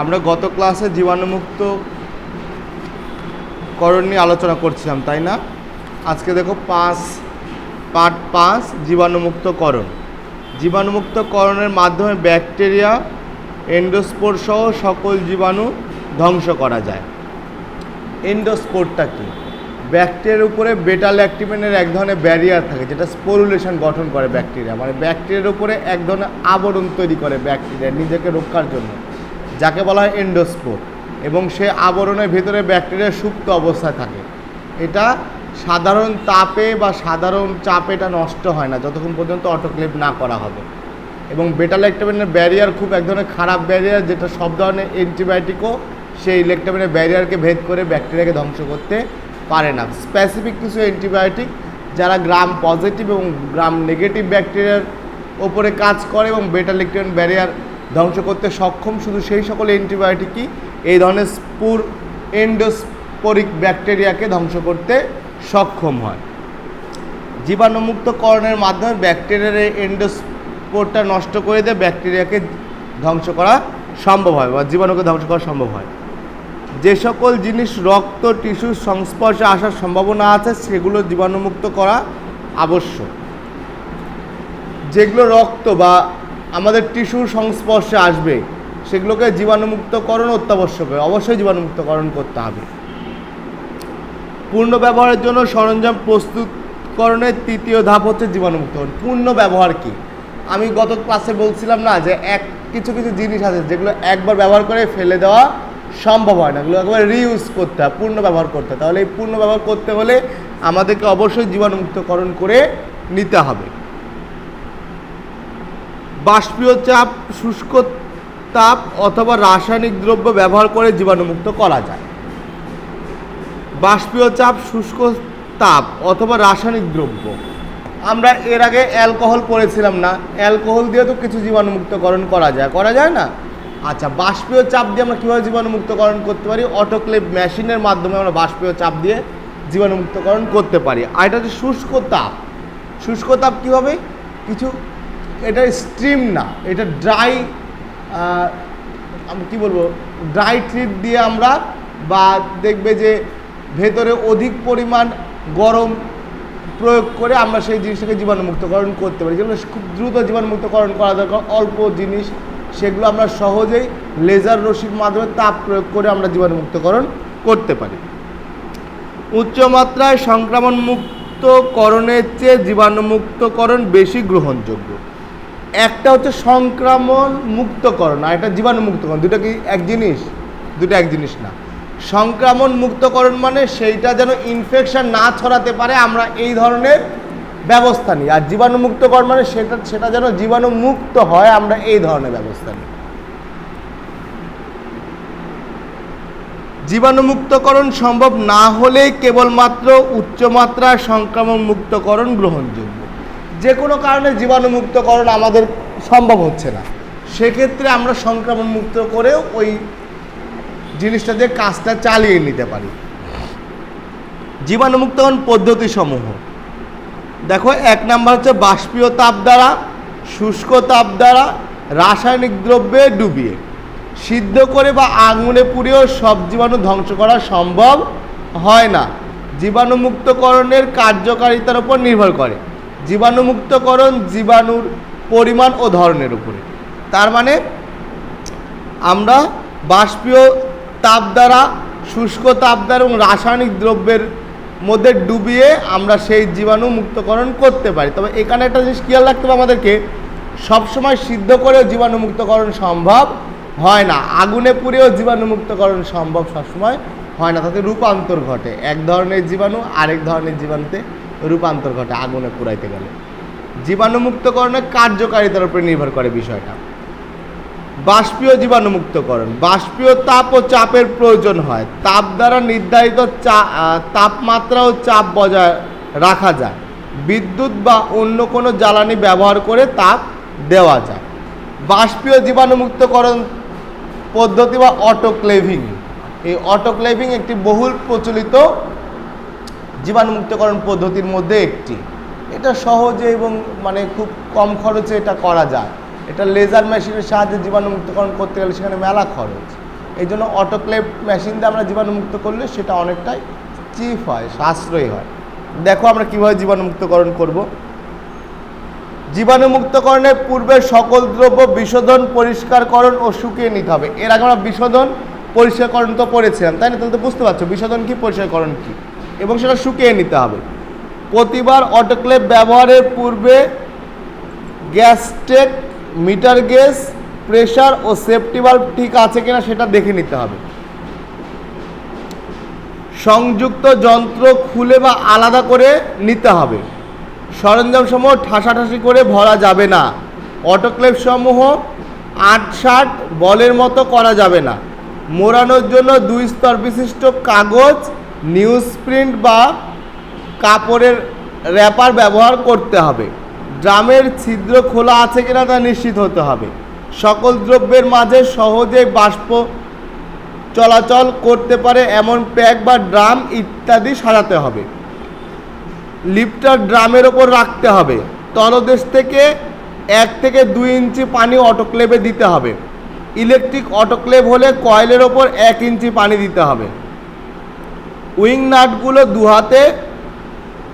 আমরা গত ক্লাসে জীবাণুমুক্ত করণ নিয়ে আলোচনা করছিলাম, তাই না? আজকে দেখো পাঁচ, পার্ট পাঁচ জীবাণুমুক্তকরণ জীবাণুমুক্তকরণের মাধ্যমে ব্যাকটেরিয়া, এন্ডোস্পোর সহ সকল জীবাণু ধ্বংস করা যায়। এন্ডোস্পোরটা কি? ব্যাকটেরিয়ার উপরে বেটাল অ্যাক্টিভেনের এক ধরনের ব্যারিয়ার থাকে, যেটা স্পোরুলেশন গঠন করে ব্যাকটেরিয়া। মানে ব্যাকটেরিয়ার উপরে এক ধরনের আবরণ তৈরি করে ব্যাকটেরিয়া নিজেকে রক্ষার জন্য। যাকে বলা হয় এন্ডোস্পোর এবং সে আবরণের ভেতরে ব্যাকটেরিয়া সুপ্ত অবস্থায় থাকে। এটা সাধারণ তাপে বা সাধারণ চাপে এটা নষ্ট হয় না, যতক্ষণ পর্যন্ত অটোক্লেভ না করা হবে। এবং বেটা লেকটামিনের ব্যারিয়ার খুব এক ধরনের খারাপ ব্যারিয়ার যেটা সব ধরনের অ্যান্টিবায়োটিকও সেই লেকটামিনের ব্যারিয়ারকে ভেদ করে ব্যাকটেরিয়াকে ধ্বংস করতে পারে না। স্পেসিফিক কিছু অ্যান্টিবায়োটিক যারা গ্রাম পজিটিভ এবং গ্রাম নেগেটিভ ব্যাকটেরিয়ার ওপরে কাজ করে এবং বেটা লেকটামিন ব্যারিয়ার ধ্বংস করতে সক্ষম। শুধু সেই সকল অ্যান্টিবায়োটিকই এই ধরনের স্পুর এন্ডোস্পোরিক ব্যাকটেরিয়াকে ধ্বংস করতে সক্ষম হয়। জীবাণুমুক্তকরণের মাধ্যমে ব্যাকটেরিয়ার এন্ডোস্পোরটা নষ্ট করে দিয়ে ব্যাকটেরিয়াকে ধ্বংস করা সম্ভব হয় বা জীবাণুকে ধ্বংস করা সম্ভব হয়। যে সকল জিনিস রক্ত টিস্যুর সংস্পর্শে আসার সম্ভাবনা আছে, সেগুলো জীবাণুমুক্ত করা আবশ্যক। যেগুলো রক্ত বা আমাদের টিস্যুর সংস্পর্শে আসবে, সেগুলোকে জীবাণুমুক্তকরণ অত্যাবশ্যক অবশ্যই জীবাণুমুক্তকরণ করতে হবে। পূর্ণ ব্যবহারের জন্য সরঞ্জাম প্রস্তুতকরণের তৃতীয় ধাপ হচ্ছে জীবাণুমুক্তকরণ। পূর্ণ ব্যবহার কি? আমি গত ক্লাসে বলছিলাম না যে এক, কিছু কিছু জিনিস আছে যেগুলো একবার ব্যবহার করে ফেলে দেওয়া সম্ভব হয় না, এগুলো একবার রিউজ করতে হয়, পূর্ণ ব্যবহার করতে হয়। তাহলে এই পূর্ণ ব্যবহার করতে হলে আমাদেরকে অবশ্যই জীবাণুমুক্তকরণ করে নিতে হবে। বাষ্পীয় চাপ শুষ্ক তাপ অথবা রাসায়নিক দ্রব্য ব্যবহার করে জীবাণুমুক্ত করা যায়। বাষ্পীয় চাপ শুষ্ক তাপ অথবা রাসায়নিক দ্রব্য। আমরা এর আগে অ্যালকোহল পড়েছিলাম না। অ্যালকোহল দিয়ে তো কিছু জীবাণুমুক্তকরণ করা যায়। করা যায় না? আচ্ছা বাষ্পীয় চাপ দিয়ে আমরা কীভাবে জীবাণুমুক্তকরণ করতে পারি? অটোক্লেভ মেশিনের মাধ্যমে আমরা বাষ্পীয় চাপ দিয়ে জীবাণুমুক্তকরণ করতে পারি। আর এটা হচ্ছে শুষ্ক তাপ শুষ্ক তাপ কী হবে কিছু এটা স্ট্রিম না, এটা ড্রাই কী বলব ড্রাই ট্রিপ দিয়ে আমরা বা দেখবে যে ভেতরে অধিক পরিমাণ গরম প্রয়োগ করে আমরা সেই জিনিসটাকে জীবাণুমুক্তকরণ করতে পারি। যেগুলো খুব দ্রুত জীবাণুমুক্তকরণ করা দরকার, অল্প জিনিস, সেগুলো আমরা সহজেই লেজার রশির মাধ্যমে তাপ প্রয়োগ করে আমরা জীবাণুমুক্তকরণ করতে পারি। উচ্চমাত্রায় সংক্রমণ মুক্তকরণের চেয়ে জীবাণুমুক্তকরণ বেশি গ্রহণযোগ্য। একটা হচ্ছে সংক্রমণ মুক্তকরণ, আর একটা জীবাণু মুক্তকরণ দুটো কি এক জিনিস? দুটো এক জিনিস না। সংক্রমণ মুক্তকরণ মানে সেইটা যেন ইনফেকশন না ছড়াতে পারে, আমরা এই ধরনের ব্যবস্থা নিই। আর জীবাণু মুক্তকরণ মানে সেটা সেটা যেন জীবাণু মুক্ত হয়, আমরা এই ধরনের ব্যবস্থা নিই। জীবাণুমুক্তকরণ সম্ভব না হলেই কেবলমাত্র উচ্চমাত্রার সংক্রমণ মুক্তকরণ গ্রহণযোগ্য। যে কোনো কারণে জীবাণুমুক্তকরণ আমাদের সম্ভব হচ্ছে না। সেক্ষেত্রে আমরা সংক্রমণ মুক্ত করেও ওই জিনিসটা দিয়ে কাজটা চালিয়ে নিতে পারি। জীবাণুমুক্তকরণ পদ্ধতি সমূহ দেখো, এক নাম্বার হচ্ছে বাষ্পীয় তাপ দ্বারা, শুষ্ক তাপ দ্বারা রাসায়নিক দ্রব্যে ডুবিয়ে সিদ্ধ করে বা আঙুলে পুড়িয়েও সব জীবাণু ধ্বংস করা সম্ভব হয় না। জীবাণুমুক্তকরণের কার্যকারিতার উপর নির্ভর করে। জীবাণুমুক্তকরণ জীবাণুর পরিমাণ ও ধরনের উপরে। তার মানে আমরা বাষ্পীয় তাপ দ্বারা, শুষ্ক তাপ দ্বারা এবং রাসায়নিক দ্রব্যের মধ্যে ডুবিয়ে আমরা সেই জীবাণু মুক্তকরণ করতে পারি। তবে এখানে একটা জিনিস খেয়াল রাখতে হবে আমাদেরকে, সবসময় সিদ্ধ করেও জীবাণু মুক্তকরণ সম্ভব হয় না। আগুনে পুড়েও জীবাণু মুক্তকরণ সম্ভব সবসময় হয় না। তাতে রূপান্তর ঘটে। এক ধরনের জীবাণু আরেক ধরনের জীবাণুতে রূপান্তর ঘটে আগুনে পুড়াইতে গেলে। জীবাণুমুক্তকরণের কার্যকারিতার উপরে নির্ভর করে বিষয়টা। বাষ্পীয় জীবাণুমুক্তকরণ, বাষ্পীয় তাপ ও চাপের প্রয়োজন হয়। তাপ দ্বারা নির্ধারিত তাপমাত্রা ও চাপ বজায় রাখা যায়। বিদ্যুৎ বা অন্য কোনো জ্বালানি ব্যবহার করে তাপ দেওয়া যায়। বাষ্পীয় জীবাণুমুক্তকরণ পদ্ধতি বা অটোক্লেভিং এই অটোক্লেভিং একটি বহুল প্রচলিত জীবাণুমুক্তকরণ পদ্ধতির মধ্যে একটি। এটা সহজে এবং মানে খুব কম খরচে এটা করা যায়। এটা লেজার মেশিনের সাহায্যে জীবাণুমুক্তকরণ করতে গেলে সেখানে মেলা খরচ। এই জন্য অটোক্লেভ মেশিন দিয়ে আমরা জীবাণুমুক্ত করলে সেটা অনেকটাই চিপ হয়, সাশ্রয়ী হয়। দেখো আমরা কীভাবে জীবাণুমুক্তকরণ করব। জীবাণুমুক্তকরণের পূর্বে সকল দ্রব্য বিশোধন, পরিষ্কারকরণ ও শুকিয়ে নিতে হবে। এর আগে আমরা বিশোধন, পরিষ্কারকরণ তো পড়েছিলাম, তাই না? তাহলে তো বুঝতে পারছ, বিশোধন কী, পরিষ্কারকরণ কি? এবং সেটা শুকিয়ে নিতে হবে। প্রতিবার অটোক্লেভ ব্যবহারের পূর্বে গ্যাসটেক মিটার গেজ প্রেশার ও সেফটি বাল্ব ঠিক আছে কিনা সেটা দেখে নিতে হবে। সংযুক্ত যন্ত্র খুলে বা আলাদা করে নিতে হবে। সরঞ্জামসমূহ ঠাসাঠাসি করে ভরা যাবে না। অটোক্লেভ সমূহ আট ষাট বলের মতো করা যাবে না। মোড়ানোর জন্য দুই স্তর বিশিষ্ট কাগজ নিউজ প্রিন্ট বা কাপড়ের র্যাপার ব্যবহার করতে হবে। ড্রামের ছিদ্র খোলা আছে কিনা তা নিশ্চিত হতে হবে। সকল দ্রব্যের মাঝে সহজে বাষ্প চলাচল করতে পারে এমন প্যাক বা ড্রাম ইত্যাদি সাজাতে হবে। লিফটার ড্রামের ওপর রাখতে হবে। তলদেশ থেকে এক থেকে দুই ইঞ্চি পানি অটোক্লেভে দিতে হবে। ইলেকট্রিক অটোক্লেভ হলে কয়েলের ওপর এক ইঞ্চি পানি দিতে হবে। উইং নাটগুলো দু হাতে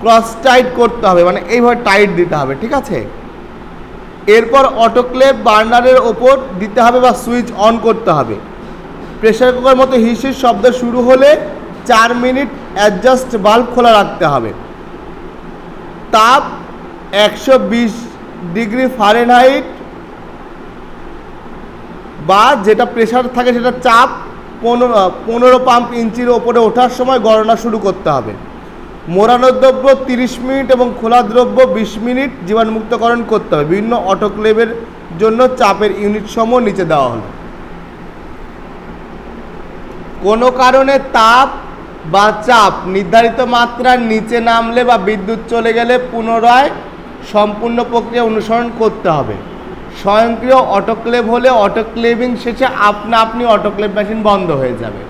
ক্রস টাইট করতে হবে মানে এইভাবে টাইট দিতে হবে, ঠিক আছে? এরপর অটোক্লেভ বার্নারের ওপর দিতে হবে বা সুইচ অন করতে হবে। প্রেশার কুকার মতো হিসির শব্দ শুরু হলে চার মিনিট অ্যাডজাস্ট বাল্ব খোলা রাখতে হবে। তাপ একশো বিশ ডিগ্রি ফারেনহাইট বা যেটা প্রেশার থাকে সেটা চাপ পনেরো পনেরো পাম্প ইঞ্চির ওপরে ওঠার সময় গণনা শুরু করতে হবে। মোড়ানো দ্রব্য তিরিশ মিনিট এবং খোলা দ্রব্য বিশ মিনিট জীবাণুমুক্তকরণ করতে হবে। বিভিন্ন অটোক্লেভের জন্য চাপের ইউনিট সমূহ নিচে দেওয়া হলো। কোনো কারণে তাপ বা চাপ নির্ধারিত মাত্রার নিচে নামলে বা বিদ্যুৎ চলে গেলে পুনরায় সম্পূর্ণ প্রক্রিয়া অনুসরণ করতে হবে। স্বয়ংক্রিয় অটোক্লেভ হলে অটোক্লেভিং শেষে আপনা আপনি অটোক্লেভ মেশিন বন্ধ হয়ে যাবে।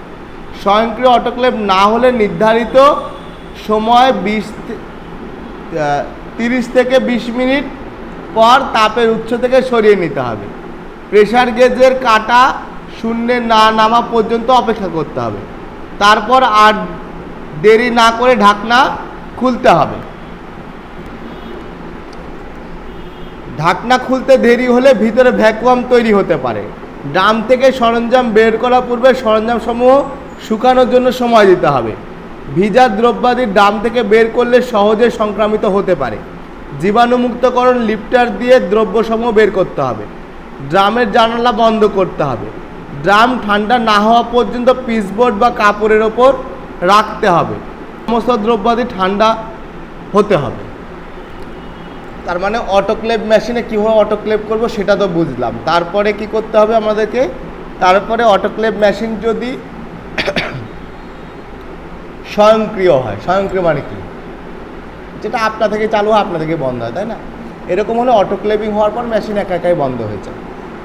স্বয়ংক্রিয় অটোক্লেভ না হলে নির্ধারিত সময় বিশ তিরিশ থেকে বিশ মিনিট পর তাপের উৎস থেকে সরিয়ে নিতে হবে। প্রেসার গেজের কাটা শূন্যে না নামা পর্যন্ত অপেক্ষা করতে হবে। তারপর আর দেরি না করে ঢাকনা খুলতে হবে। ঢাকনা খুলতে দেরি হলে ভিতরে ভ্যাকুয়াম তৈরি হতে পারে। ড্রাম থেকে সরঞ্জাম বের করার পূর্বে সরঞ্জামসমূহ শুকানোর জন্য সময় দিতে হবে। ভিজা দ্রব্যাদি ড্রাম থেকে বের করলে সহজে সংক্রামিত হতে পারে। জীবাণুমুক্তকরণ লিফটার দিয়ে দ্রব্যসমূহ বের করতে হবে। ড্রামের জানালা বন্ধ করতে হবে। ড্রাম ঠান্ডা না হওয়া পর্যন্ত পিসবোর্ড বা কাপড়ের ওপর রাখতে হবে। সমস্ত দ্রব্যাদি ঠান্ডা হতে হবে। তার মানে অটোক্লেভ মেশিনে কীভাবে অটোক্লেভ করব সেটা তো বুঝলাম। তারপরে কি করতে হবে আমাদেরকে? তারপরে অটোক্লেভ মেশিন যদি স্বয়ংক্রিয় হয়, স্বয়ংক্রিয় মানে কি? যেটা আপনা থেকে চালু হয়, আপনা থেকে বন্ধ হয়, তাই না? এরকম হলে অটোক্লেভিং হওয়ার পর মেশিন একা একাই বন্ধ হয়ে যায়।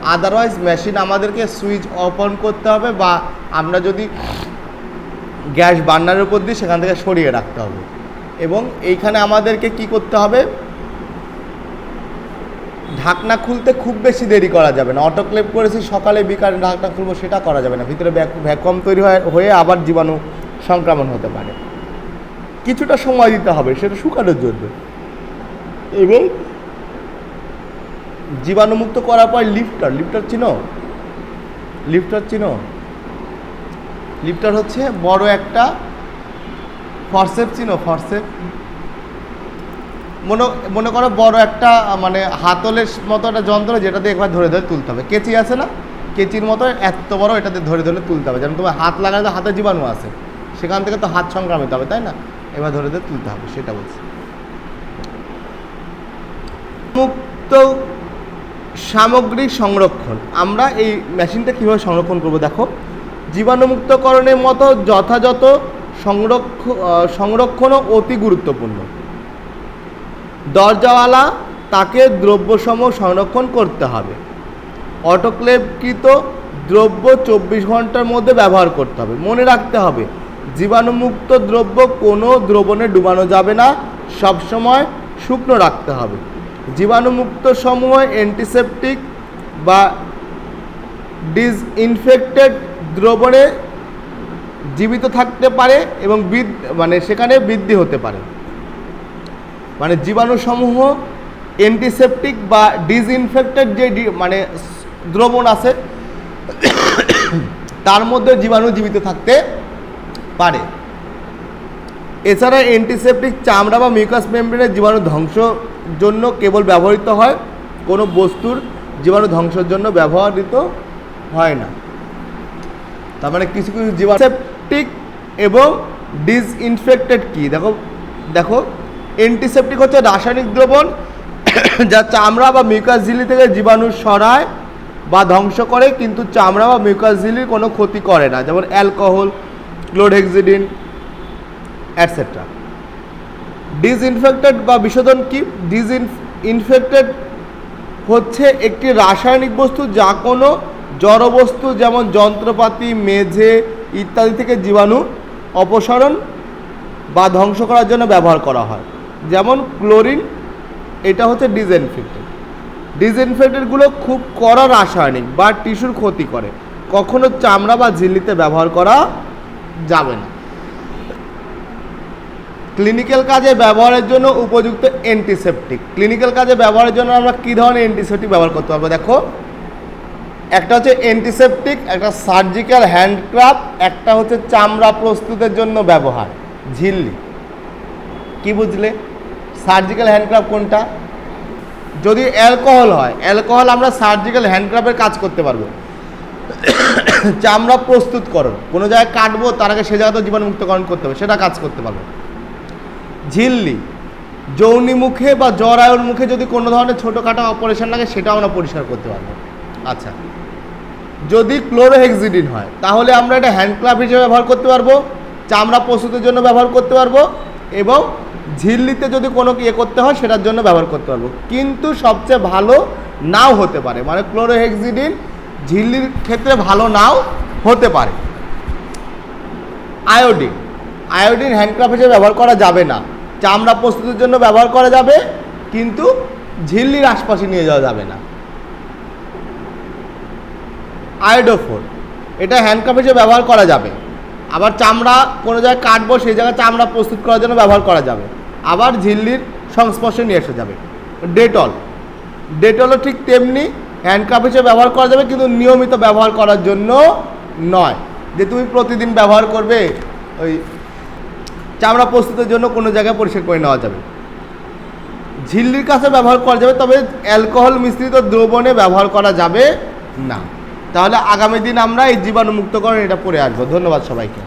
আদারওয়াইজ মেশিন আমাদেরকে সুইচ অফ অন করতে হবে বা আমরা যদি গ্যাস বার্নারের উপর দিই সেখান থেকে সরিয়ে রাখতে হবে। এবং এইখানে আমাদেরকে কি করতে হবে? ঢাকনা খুলতে খুব বেশি দেরি করা যাবে না। অটোক্লেভ করেছি, সকালে বিকালে ঢাকনা খুলবো, সেটা করা যাবে না। ভিতরে ভ্যাকুয়াম তৈরি হয় আবার জীবাণু সংক্রমণ হতে পারে। কিছুটা সময় দিতে হবে, সেটা শুকানোর জন্য। এবং জীবাণুমুক্ত করার পর লিফটার লিফটার চিনো? লিফটার চিনো? লিফটার হচ্ছে বড় একটা ফরসেপ চিনো? ফরসেপ মনে মনে করো বড় একটা মানে হাতলের মতো একটা যন্ত্র যেটা দিয়ে একবার ধরে ধরে তুলতে হবে। কেচি আছে না? কেচির মতো এত বড় এটাতে ধরে ধরে তুলতে হবে। যেমন তোমার হাত লাগালে তো হাতে জীবাণু আছে। সেখান থেকে তো হাত সংক্রামিত হবে, তাই না? এবার ধরে ধরে তুলতে হবে, সেটা বলছি। মুক্ত সামগ্রী সংরক্ষণ। আমরা এই মেশিনটা কীভাবে সংরক্ষণ করব দেখো। জীবাণুমুক্তকরণের মতো যথাযথ সংরক্ষ সংরক্ষণও অতি গুরুত্বপূর্ণ। দরজাওয়ালা তাকে দ্রব্যসম সংরক্ষণ করতে হবে। অটোক্লেভকৃত দ্রব্য চব্বিশ ঘণ্টার মধ্যে ব্যবহার করতে হবে। মনে রাখতে হবে, জীবাণুমুক্ত দ্রব্য কোনো দ্রবণে ডুবানো যাবে না, সবসময় শুকনো রাখতে হবে। জীবাণুমুক্ত সমূহ অ্যান্টিসেপটিক বা ডিসইনফেক্টেড দ্রবণে জীবিত থাকতে পারে এবং মানে সেখানে বৃদ্ধি হতে পারে। মানে জীবাণুসমূহ অ্যান্টিসেপটিক বা ডিসইনফেক্টেড যে মানে দ্রবণ আছে, তার মধ্যে জীবাণু জীবিত থাকতে পারে। এছাড়া অ্যান্টিসেপটিক চামড়া বা মিউকাস মেমব্রেনের জীবাণু ধ্বংসর জন্য কেবল ব্যবহৃত হয়, কোনো বস্তুর জীবাণু ধ্বংসের জন্য ব্যবহৃত হয় না। তার মানে কিছু কিছু জীবাণু সেপটিক এবং ডিসইনফেক্টেড কি? দেখো দেখো। অ্যান্টিসেপটিক হচ্ছে রাসায়নিক দ্রবণ, যা চামড়া বা মিউকাস ঝিল্লি থেকে জীবাণু সরায় বা ধ্বংস করে, কিন্তু চামড়া বা মিউকাস ঝিল্লির কোনো ক্ষতি করে না, যেমন অ্যালকোহল ক্লোরহেক্সিডিন অ্যাটসেট্রা ডিসইনফেক্টেড বা বিশোধন কি? ডিসইন ইনফেক্টেড হচ্ছে একটি রাসায়নিক বস্তু যা কোনো জড়বস্তু যেমন যন্ত্রপাতি, মেঝে ইত্যাদি থেকে জীবাণু অপসারণ বা ধ্বংস করার জন্য ব্যবহার করা হয়। যেমন ক্লোরিন, এটা হচ্ছে ডিসইনফেক্টেড। ডিসইনফেক্টেডগুলো খুব কড়া রাসায়নিক বা টিস্যুর ক্ষতি করে। কখনো চামড়া বা ঝিল্লিতে ব্যবহার করা যাবে না। ক্লিনিক্যাল কাজে ব্যবহারের জন্য উপযুক্ত অ্যান্টিসেপটিক। ক্লিনিক্যাল কাজে ব্যবহারের জন্য আমরা কী ধরনের অ্যান্টিসেপটিক ব্যবহার করতে পারব? দেখো, একটা হচ্ছে অ্যান্টিসেপটিক, একটা সার্জিক্যাল হ্যান্ডক্রাফট, একটা হচ্ছে চামড়া প্রস্তুতের জন্য ব্যবহার, ঝিল্লি। কি বুঝলে? সার্জিক্যাল হ্যান্ডক্রাফট কোনটা? যদি অ্যালকোহল হয় অ্যালকোহল আমরা সার্জিক্যাল হ্যান্ডক্রাফের কাজ করতে পারব। চামড়া প্রস্তুতকরণ। কোনো জায়গায় কাটবো, তার আগে সে জায়গাতে জীবাণুমুক্তকরণ করতে হবে, সেটা কাজ করতে পারব। ঝিল্লি। যৌনি মুখে বা জরায়ুর মুখে যদি কোনো ধরনের ছোটোখাটো অপারেশন লাগে, সেটাও আমরা পরিষ্কার করতে পারব। আচ্ছা। যদি ক্লোরোহেক্সিডিন হয়, তাহলে আমরা এটা হ্যান্ড ক্লাব হিসেবে ব্যবহার করতে পারব চামড়া প্রস্তুতের জন্য ব্যবহার করতে পারব, এবং ঝিল্লিতে যদি কোনো ইয়ে করতে হয়, সেটার জন্য ব্যবহার করতে পারব। কিন্তু সবচেয়ে ভালো নাও হতে পারে মানে ক্লোরোহেক্সিডিন ঝিল্লির ক্ষেত্রে ভালো নাও হতে পারে। আয়োডিন আয়োডিন হ্যান্ডক্রাফট হিসেবে ব্যবহার করা যাবে না। চামড়া প্রস্তুতের জন্য ব্যবহার করা যাবে, কিন্তু ঝিল্লির আশপাশে নিয়ে যাওয়া যাবে না। আয়োডোফোর, এটা হ্যান্ডক্রাফট হিসেবে ব্যবহার করা যাবে। আবার চামড়া কোনো জায়গায় কাটবো, সেই জায়গায় চামড়া প্রস্তুত করার জন্য ব্যবহার করা যাবে। আবার ঝিল্লির সংস্পর্শে নিয়ে এসে যাবে। ডেটল। ডেটলও ঠিক তেমনি হ্যান্ডক্রাফট হিসেবে ব্যবহার করা যাবে, কিন্তু নিয়মিত ব্যবহার করার জন্য নয়। যে তুমি প্রতিদিন ব্যবহার করবে, ওই চামড়া প্রস্তুতের জন্য কোনো জায়গায় পরিষ্কার করে নেওয়া যাবে। ঝিল্লির কাছে ব্যবহার করা যাবে, তবে অ্যালকোহল মিশ্রিত দ্রবণে ব্যবহার করা যাবে না। তাহলে আগামী দিন আমরা এই জীবাণুমুক্তকরণ এটা পড়ে আসব। ধন্যবাদ সবাইকে।